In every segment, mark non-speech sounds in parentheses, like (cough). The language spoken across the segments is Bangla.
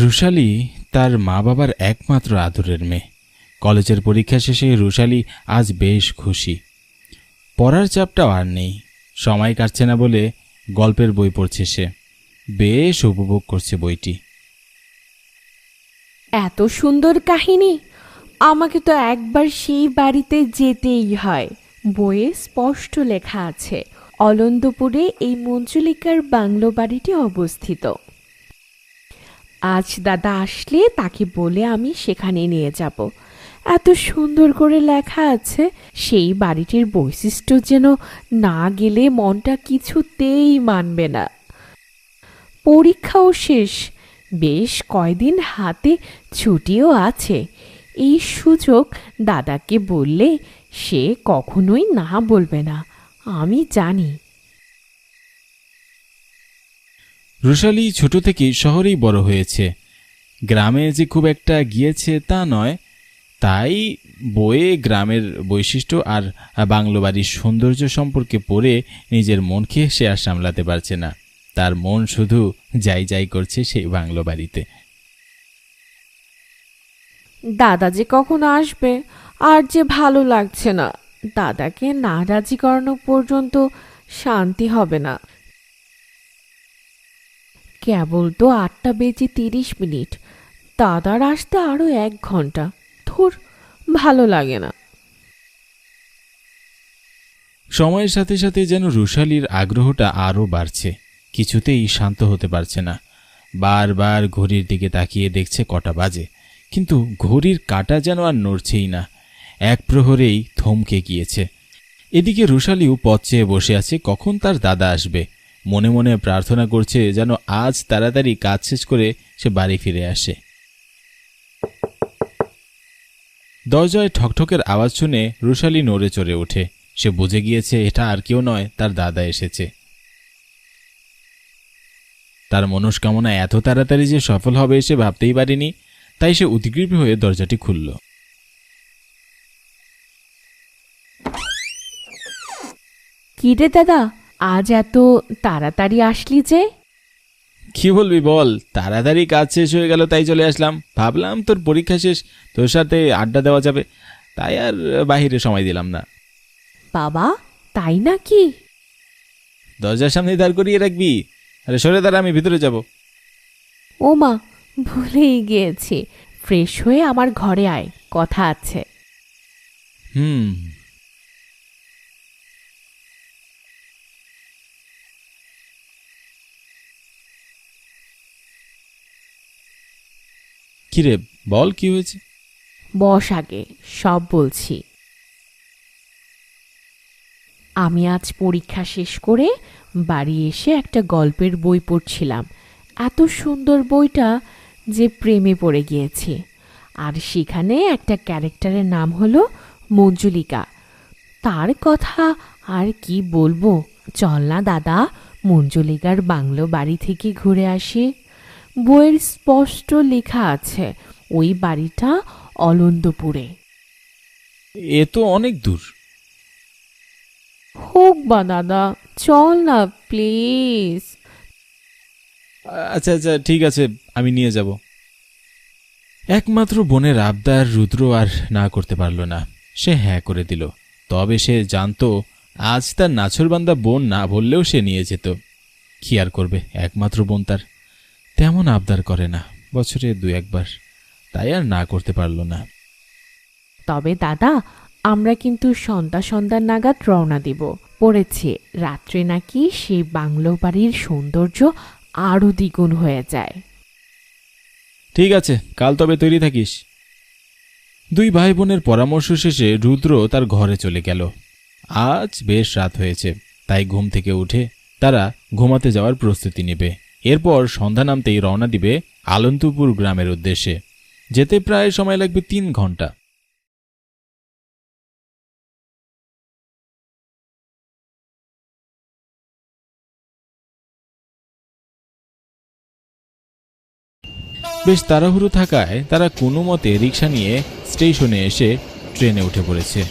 রুশালি তার মা বাবার একমাত্র আদরের মেয়ে। কলেজের পরীক্ষা শেষে রুশালি আজ বেশ খুশি। পড়ার চাপটাও আর নেই। সময় কাটছে না বলে গল্পের বই পড়ছে সে। বেশ উপভোগ করছে বইটি। এত সুন্দর কাহিনী। আমাকে তো একবার সেই বাড়িতে যেতেই হয়। বইয়ে স্পষ্ট লেখা আছে, অলন্দপুরে এই মঞ্জুলিকার বাংলো বাড়িটি অবস্থিত। আজ দাদা আসলে তাকে বলে আমি সেখানে নিয়ে যাব। এত সুন্দর করে লেখা আছে, সেই বাড়িটির বৈশিষ্ট্য যেন না গেলে মনটা কিছুতেই মানবে না। পরীক্ষাও শেষ। বেশ কয়দিন হাতে ছুটিও আছে। এই সুযোগ দাদাকে বললে সে কখনোই না বলবে না। আমি জানি। রুশালি ছোট থেকেই শহরেই বড় হয়েছে। গ্রামে যে খুব একটা গিয়েছে তা নয়, তাই বইয়ে গ্রামের বৈশিষ্ট্য আর বাংলো বাড়ির সৌন্দর্য সম্পর্কে পড়ে নিজের মনকে সে আর সামলাতে পারছে না। তার মন শুধু যাই যাই করছে সেই বাংলো বাড়িতে। দাদা যে কখন আসবে আর যে ভালো লাগছে না, দাদাকে না রাজি করানো পর্যন্ত শান্তি হবে না। কেবল তো আটটা বেজে তিরিশ মিনিট। দাদার আসতে আরও এক ঘণ্টা। ধুর, ভালো লাগে না। সময়ের সাথে সাথে যেন রুশালির আগ্রহটা আরও বাড়ছে। কিছুতেই শান্ত হতে পারছে না। বারবার ঘড়ির দিকে তাকিয়ে দেখছে কটা বাজে। কিন্তু ঘড়ির কাটা যেন আর নড়ছেই না। এক প্রহরেই থমকে গিয়েছে। এদিকে রুশালিও পথ চেয়ে বসে আছে, কখন তার দাদা আসবে। মনে মনে প্রার্থনা করছে যেন আজ তাড়াতাড়ি কাজ শেষ করে সে বাড়ি ফিরে আসে। দরজায় ঠকঠকের আওয়াজ শুনে রুশালি নড়ে চড়ে ওঠে। সে বুঝে গিয়েছে, এটা আর কেউ নয়, তার দাদা এসেছে। তার মনস্কামনা এত তাড়াতাড়ি যে সফল হবে সে ভাবতেই পারেনি, তাই সে উদ্গ্রীব হয়ে দরজাটি খুলল। কি রে দাদা? আজ এত তাড়াতাড়ি আসলি যে? কি বলবি বল তাড়াতাড়ি কাজ শেষ হয়ে গেল তাই চলে আসলাম। ভাবলাম তোর পরীক্ষা শেষ তোর সাথে আড্ডা দেওয়া যাবে তাই আর বাহিরে সময় দিলাম না। বাবা তাই নাকি? দরজার সামনে দাঁড় করিয়ে রাখবি? আরে সরে দাঁড়া আমি ভিতরে যাব। ও মা ভুলেই গিয়েছি। ফ্রেশ হয়ে আমার ঘরে আয় কথা আছে। হুম। কিরে, বল কি হয়েছে? বস আগে, সব বলছি। আমি আজ পরীক্ষা শেষ করে বাড়ি এসে একটা গল্পের বই পড়ছিলাম। এত সুন্দর বইটা যে প্রেমে পড়ে গিয়েছি। আর সেখানে একটা ক্যারেক্টারের নাম হলো মঞ্জুলিকা। তার কথা আর কি বলব? চল না দাদা, মঞ্জুলিকার বাংলো বাড়ি থেকে ঘুরে আসি। বইয়ের স্পষ্ট লেখা আছে। ওই বাড়িটা অলন্দপুরে। এ তো অনেক দূর। হোক বা দাদা চল না প্লিজ। আচ্ছা আচ্ছা ঠিক আছে আমি নিয়ে যাব। একমাত্র বোনের আবদার রুদ্র আর না করতে পারল না। সে হ্যাঁ করে দিল। তবে সে জানতো আজ তার নাছরবান্দা বোন না বললেও সে নিয়ে যেত। কি আর করবে? একমাত্র বোন তার। তেমন আবদার করে না বছরে দু একবার। তাই আর না করতে পারল না। তবে দাদা আমরা কিন্তু সন্ধ্যা সন্ধ্যা নাগাদ রওনা দিব। পড়েছে রাত্রে নাকি সেই বাংলো বাড়ির সৌন্দর্য আরও দ্বিগুণ হয়ে যায়। ঠিক আছে কাল তবে তৈরি থাকিস। দুই ভাই বোনের পরামর্শ শেষে রুদ্র তার ঘরে চলে গেল। আজ বেশ রাত হয়েছে তাই ঘুম থেকে উঠে তারা ঘুমাতে যাওয়ার প্রস্তুতি নেবে। এরপর সন্ধ্যা নামতেই রওনা দিবে আলন্তপুর গ্রামের উদ্দেশ্যে। যেতে প্রায় সময় লাগবে তিন ঘণ্টা। বেশ তাড়াহুড়ো থাকায় তারা কোনো মতে রিক্সা নিয়ে স্টেশনে এসে ট্রেনে উঠে পড়েছে।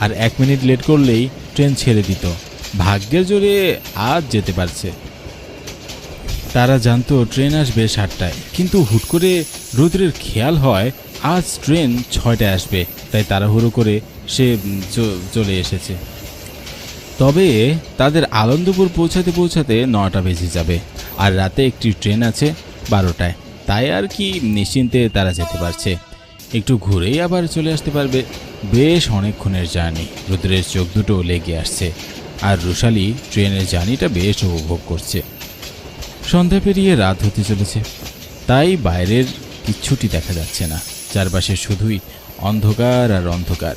আর এক মিনিট লেট করলেই ট্রেন ছেড়ে দিত। ভাগ্যের জোরে আজ যেতে পারছে। তারা জানতো ট্রেন আসবে সাতটায়। কিন্তু হুট করে রুদ্রের খেয়াল হয়, আজ ট্রেন ছয়টায় আসবে, তাই তাড়াহুড়ো করে সে চলে এসেছে। তবে তাদের আনন্দপুর পৌঁছাতে পৌঁছাতে নটা বেজে যাবে, আর রাতে একটি ট্রেন আছে বারোটায়। তাই আর কি নিশ্চিন্তে তারা যেতে পারছে। একটু ঘুরেই আবার চলে আসতে পারবে। বেশ অনেকক্ষণের জার্নি, রুদ্রের চোখ দুটো লেগে আসছে, আর রুশালি ট্রেনের জার্নিটা বেশ উপভোগ করছে। সন্ধ্যা পেরিয়ে রাত হতে চলেছে। তাই বাইরের কিচ্ছুটি দেখা যাচ্ছে না। চারপাশে শুধুই অন্ধকার আর অন্ধকার।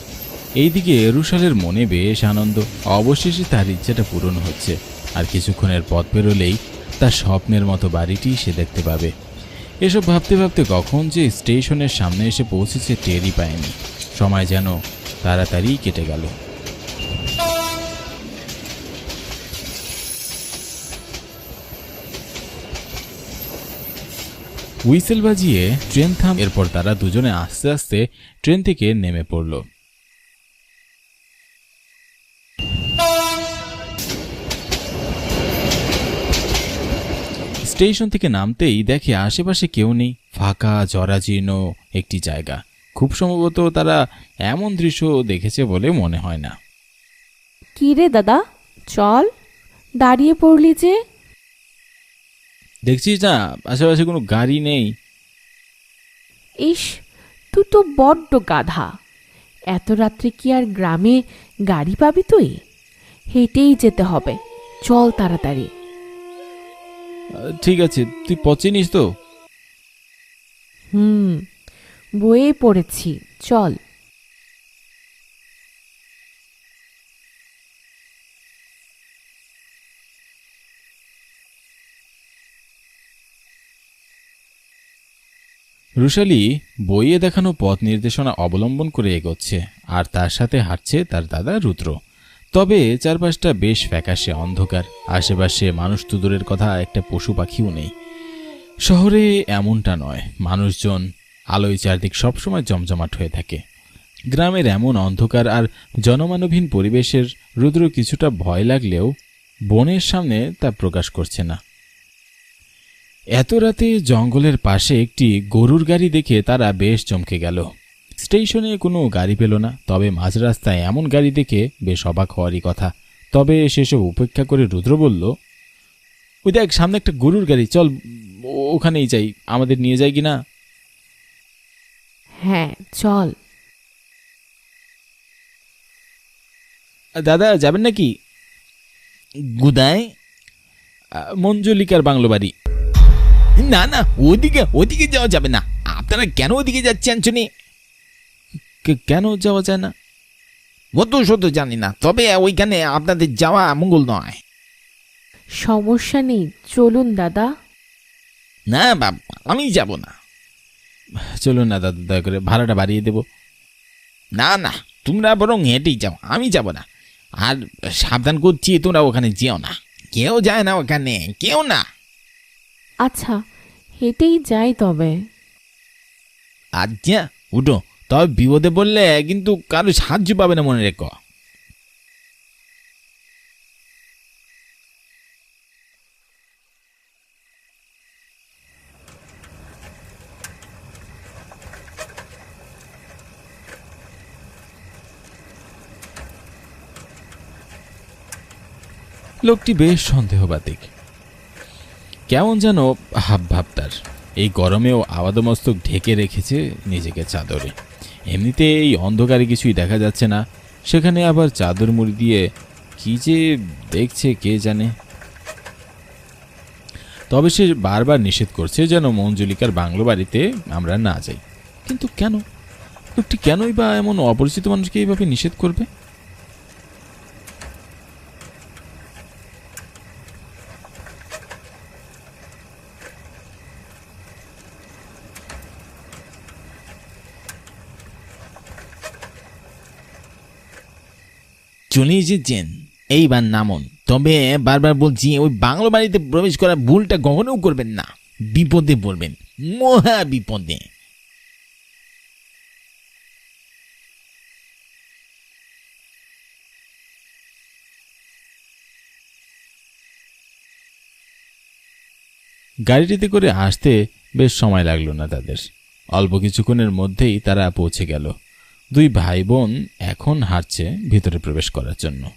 এইদিকে রুশালের মনে বেশ আনন্দ। অবশেষে তার ইচ্ছাটা পূরণ হচ্ছে। আর কিছুক্ষণের পথ পেরোলেই তার স্বপ্নের মতো বাড়িটি সে দেখতে পাবে। এসব ভাবতে ভাবতে কখন যে স্টেশনের সামনে এসে পৌঁছেছে টেরই পায়নি। সময় যেন তাড়াতাড়ি কেটে গেল। হুইসেল বাজিয়ে ট্রেন থাম, এরপর তারা দুজনে আস্তে আস্তে ট্রেন থেকে নেমে পড়ল। স্টেশন থেকে নামতেই দেখে আশেপাশে কেউ নেই, ফাঁকা, জরাজীর্ণ একটি জায়গা। খুব সম্ভবত তারা এমন দৃশ্য দেখেছে বলে মনে হয় না। কি রে দাদা? চল। দাঁড়িয়ে পড়লি যে। দেখছিস না? আশেপাশে কোনো গাড়ি নেই। ইস তুই তো বড্ড গাধা। এত রাত্রে কি আর গ্রামে গাড়ি পাবি তুই? হেঁটেই যেতে হবে। চল তাড়াতাড়ি। ঠিক আছে তুই পচেনিস তো? হুম বইয়ে পড়েছি। চল। রুশালি বইয়ে দেখানো পথ নির্দেশনা অবলম্বন করে এগোচ্ছে, আর তার সাথে হাঁটছে তার দাদা রুদ্র। তবে চারপাশটা বেশ ফ্যাকাশে অন্ধকার, আশেপাশে মানুষ তো দূরের কথা একটা পশু পাখিও নেই। শহরে এমনটা নয়, মানুষজন আলোয় চারদিক সবসময় জমজমাট হয়ে থাকে। গ্রামের এমন অন্ধকার আর জনমানবহীন পরিবেশের রুদ্র কিছুটা ভয় লাগলেও বনের সামনে তা প্রকাশ করছে না। এত রাতে জঙ্গলের পাশে একটি গরুর গাড়ি দেখে তারা বেশ চমকে গেল। স্টেশনে কোনো গাড়ি পেল না তবে মাঝ রাস্তায় এমন গাড়ি দেখে বেশ অবাক হওয়ারই কথা। তবে সেসব উপেক্ষা করে রুদ্র বলল ওই দেখ সামনে একটা গরুর গাড়ি চল ওখানেই যাই আমাদের নিয়ে যাই কি না? হ্যাঁ চল। দাদা যাবেন নাকি? গুদায় মঞ্জলিকার বাংলো বাড়ি। না না ওদিকে ওদিকে যাওয়া যাবে না। আপনারা কেন ওদিকে যাচ্ছেন শুনি কে- কেন যাওয়া যায় না? অত শত জানি না তবে ওইখানে আপনাদের যাওয়া মঙ্গল নয়। সমস্যা নেই চলুন দাদা। না বাবা আমি যাব না। চলুন না দাদা দয়া করে ভাড়াটা বাড়িয়ে দেবো। না না তোমরা বরং হেঁটেই যাও আমি যাব না। আর সাবধান করছি তোমরা ওখানে যেও না। কেউ যায় না ওখানে কেউ না। আচ্ছা হেঁটেই যাই তবে। আচ্ছা উঠো। তবে বিপদে বললে কিন্তু কারও সাহায্য পাবে না, মনে রেখো। লোকটি বেশ সন্দেহবাদিক কেমন যেন হাব ভাব তার। এই গরমেও আবাদমস্তক ঢেকে রেখেছে নিজেকে চাদরে। এমনিতে এই অন্ধকারে কিছুই দেখা যাচ্ছে না। সেখানে আবার চাদর মুড়ি দিয়ে কি যে দেখছে কে জানে। তবে সে বারবার নিষেধ করছে যেন মঞ্জুলিকার বাংলো বাড়িতে আমরা না যাই। কিন্তু কেন? লোকটি কেনই বা এমন অপরিচিত মানুষকে এইভাবে নিষেধ করবে? চলে এসেছেন এইবার নামুন। তবে বারবার বলছি, ওই বাংলো বাড়িতে প্রবেশ করার ভুলটা কখনো করবেন না। বিপদে পড়বেন, মহা বিপদে। গাড়িটিতে করে আসতে বেশ সময় লাগল না তাদের। অল্প কিছুক্ষণের মধ্যেই তারা পৌঁছে গেল। দুই ভাই বোন এখন হাঁটছে ভিতরে প্রবেশ করার জন্য।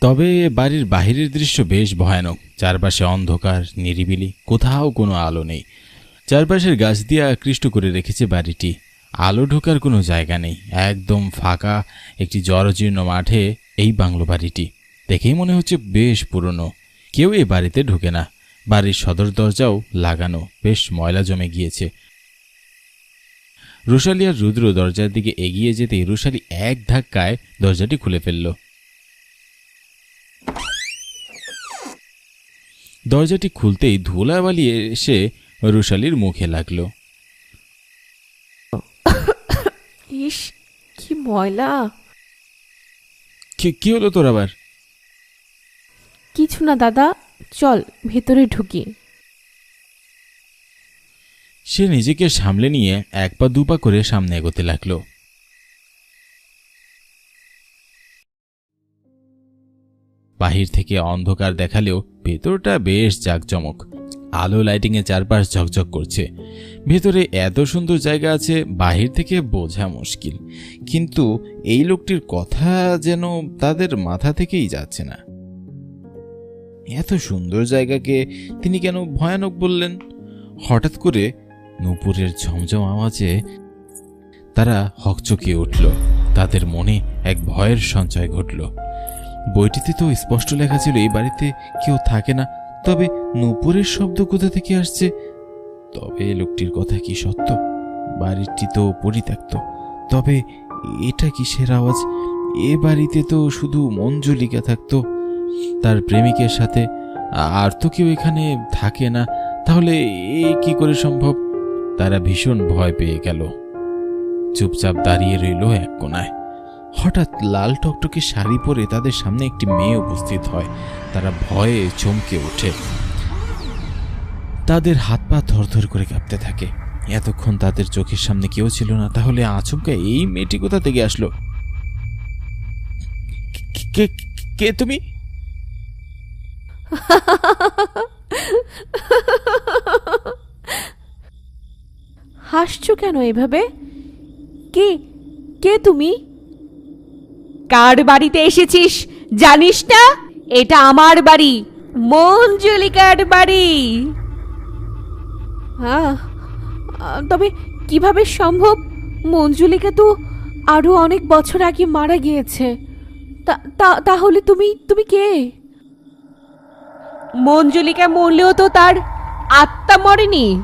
তবে বাড়ির বাহিরের দৃশ্য বেশ ভয়ানক। চারপাশে অন্ধকার, নিরিবিলি, কোথাও কোনো আলো নেই। চারপাশের গাছ দিয়ে আকৃষ্ট করে রেখেছে বাড়িটি। আলো ঢোকার কোনো জায়গা নেই। একদম ফাঁকা, একটি জরাজীর্ণ মাঠে এই বাংলো বাড়িটি। দেখেই মনে হচ্ছে বেশ পুরনো। কেউ এ বাড়িতে ঢোকে না। বাড়ির সদর দরজাও লাগানো, বেশ ময়লা জমে গিয়েছে। রুশালি আর রুদ্র দরজার দিকে এগিয়ে যেতেই রুশালি এক ধাক্কায় দরজাটি খুলে ফেলল। দরজাটি খুলতেই ধুলাবালি এসে রুশালির মুখে লাগল। ইস কি ময়লা। কি- কি হলো তোর আবার? কিছু না দাদা চল ভেতরে ঢুকি। সে নিজেকে সামলে নিয়ে এক পা দুপা করে সামনে এগোতে লাগল। বাহির থেকে অন্ধকার দেখালেও ভেতরটা বেশ জাঁকজমক। আলো লাইটিংয়ে চারপাশ ঝকঝক করছে। ভেতরে এত সুন্দর জায়গা আছে, বাহির থেকে বোঝা মুশকিল। কিন্তু এই লোকটির কথা যেন তাদের মাথা থেকেই যাচ্ছে না। এত সুন্দর জায়গাকে তিনি কেন ভয়ানক বললেন? হঠাৎ করে নূপুরের ঝমঝম আওয়াজে তারা হকচকিয়ে উঠল। তাদের মনে এক ভয়ের সঞ্চয় ঘটল। বইটিতে তো স্পষ্ট লেখা ছিল, এই বাড়িতে কেউ থাকে না। তবে নূপুরের শব্দ কোথা থেকে আসছে? তবে লোকটির কথা কি সত্য? বাড়িটি তো পরিত্যক্ত। তবে এটা কিসের আওয়াজ? এ বাড়িতে তো শুধু মঞ্জুলিকা থাকতো। তার প্রেমিকের সাথে, আর তো কেউ এখানে থাকে না। তাহলে এ কি করে সম্ভব? তারা ভীষণ ভয় পেয়ে গেল। চুপচাপ দাঁড়িয়ে রইল এক কোনায় হঠাৎ লাল টকটকে শাড়ি পরে তাদের সামনে একটি মেয়ে উপস্থিত হয়। তারা ভয়ে চমকে ওঠে। তাদের হাত পা থরথর করে কাঁপতে থাকে। এতক্ষণ তাদের চোখের সামনে কেউ ছিল না। তাহলে আচমকা এই মেয়েটি কোথা থেকে আসলো? কে- তুমি? (laughs) হাসছো কেন এভাবে? কে কে তুমি? কার বাড়িতে এসেছিস, জানিস না? এটা আমার বাড়ি, মঞ্জুলিকার বাড়ি। হ্যাঁ তবে কীভাবে সম্ভব? মঞ্জুলিকা তো আরও অনেক বছর আগে মারা গিয়েছে। তাহলে তুমি তুমি কে? মঞ্জুলিকা মরলেও তো তার আত্মা মরেনি।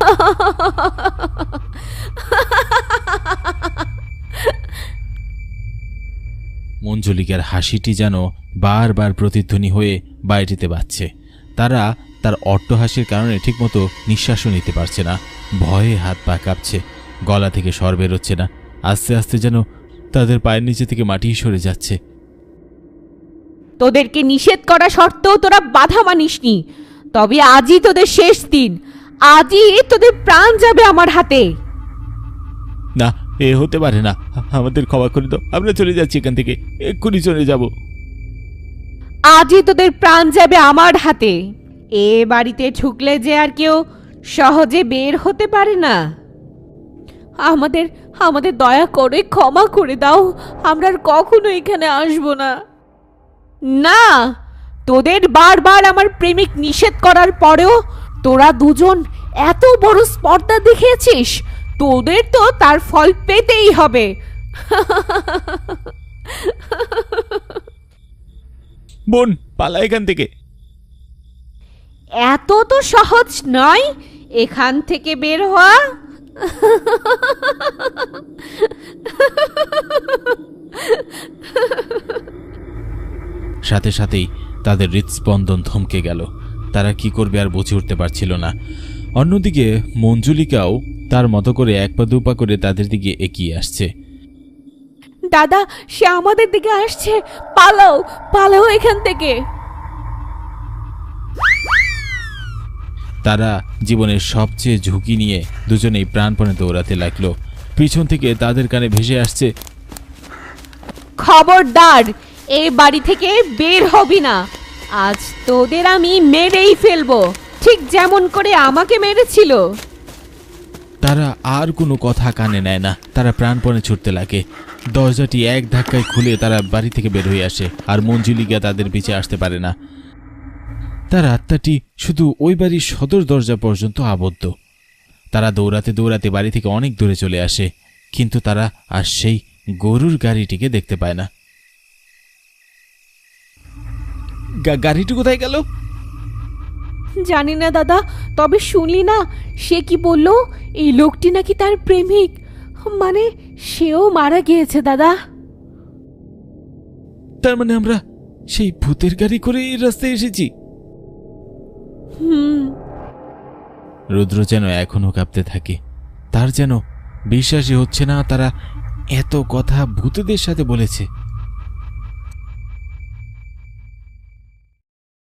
মঞ্জলিকার হাসিটি যেন বারবার প্রতিধ্বনি হয়ে বাড়িটিতে বাজছে। তারা তার অট্টহাসির কারণে ঠিকমতো নিঃশ্বাসও নিতে পারছে না। ভয়ে হাত পা কাঁপছে গলা থেকে স্বর বেরোচ্ছে না। আস্তে আস্তে যেন তাদের পায়ের নিচে থেকে মাটি সরে যাচ্ছে। তোদেরকে নিষেধ করা সত্ত্বেও তোরা বাধা মানিসনি। তবে আজই তোদের শেষ দিন। আজই তোদের প্রাণ যাবে আমার হাতে। না এ হতে পারে না। আমাদের ক্ষমা করে দাও। আমরা চলে যাচ্ছি এখান থেকে। এক্ষুনি চলে যাব। আজই তোদের প্রাণ যাবে আমার হাতে। এ বাড়িতে ঢুকলে যে আর কেউ সহজে বের হতে পারে না। আমাদের আমাদের দয়া করে ক্ষমা করে দাও। আমরা আর কখনো এখানে আসব না। না! তোদের বারবার আমার প্রেমিক নিষেধ করার পরেও তোরা দুজন এত বড় স্পর্ধা দেখিয়েছিস তোদের তো তার ফল পেতেই হবে। বোন পালা এখান থেকে। এত তো সহজ নয় এখান থেকে বের হওয়া। সাথে সাথেই তাদের হৃৎস্পন্দন থমকে গেল। তারা কি করবে আর বুঝে উঠতে পারছিল না। অন্যদিকে মঞ্জুলিকাও তার মতো করে এক পা দুপা করে তাদের দিকে এগিয়ে আসছে। দাদা সে আমাদের দিকে আসছে। পালাও পালাও এখান থেকে। তারা জীবনের সবচেয়ে ঝুঁকি নিয়ে দুজনেই প্রাণপণে দৌড়াতে লাগল। পিছন থেকে তাদের কানে ভেসে আসছে খবরদার এই বাড়ি থেকে বের হবি না। আজ তোদের আমি মেরেই ফেলব, ঠিক যেমন করে আমাকে মেরেছিল। তারা আর কোনো কথা কানে নেয় না। তারা প্রাণপণে ছুটতে লাগে। দরজাটি এক ধাক্কায় খুলে তারা বাড়ি থেকে বের হয়ে আসে, আর মঞ্জুলিকা তাদের পিছে আসতে পারে না। তার আত্মাটি শুধু ওই বাড়ির সদর দরজা পর্যন্ত আবদ্ধ। তারা দৌড়াতে দৌড়াতে বাড়ি থেকে অনেক দূরে চলে আসে, কিন্তু তারা আর সেই গরুর গাড়িটিকে দেখতে পায় না। গাড়িটি কোথায় গেল? জানি না দাদা তবে শুনলি না সে কি বলল? এই লোকটি নাকি তার প্রেমিক। মানে সেও মারা গিয়েছে দাদা। তার মানে আমরা সেই ভূতের গাড়ি করে এই রাস্তায় এসেছি? হুম। রুদ্র যেন এখনও কাঁপতে থাকে। তার যেন বিশ্বাসই হচ্ছে না তারা এত কথা ভূতদের সাথে বলেছে।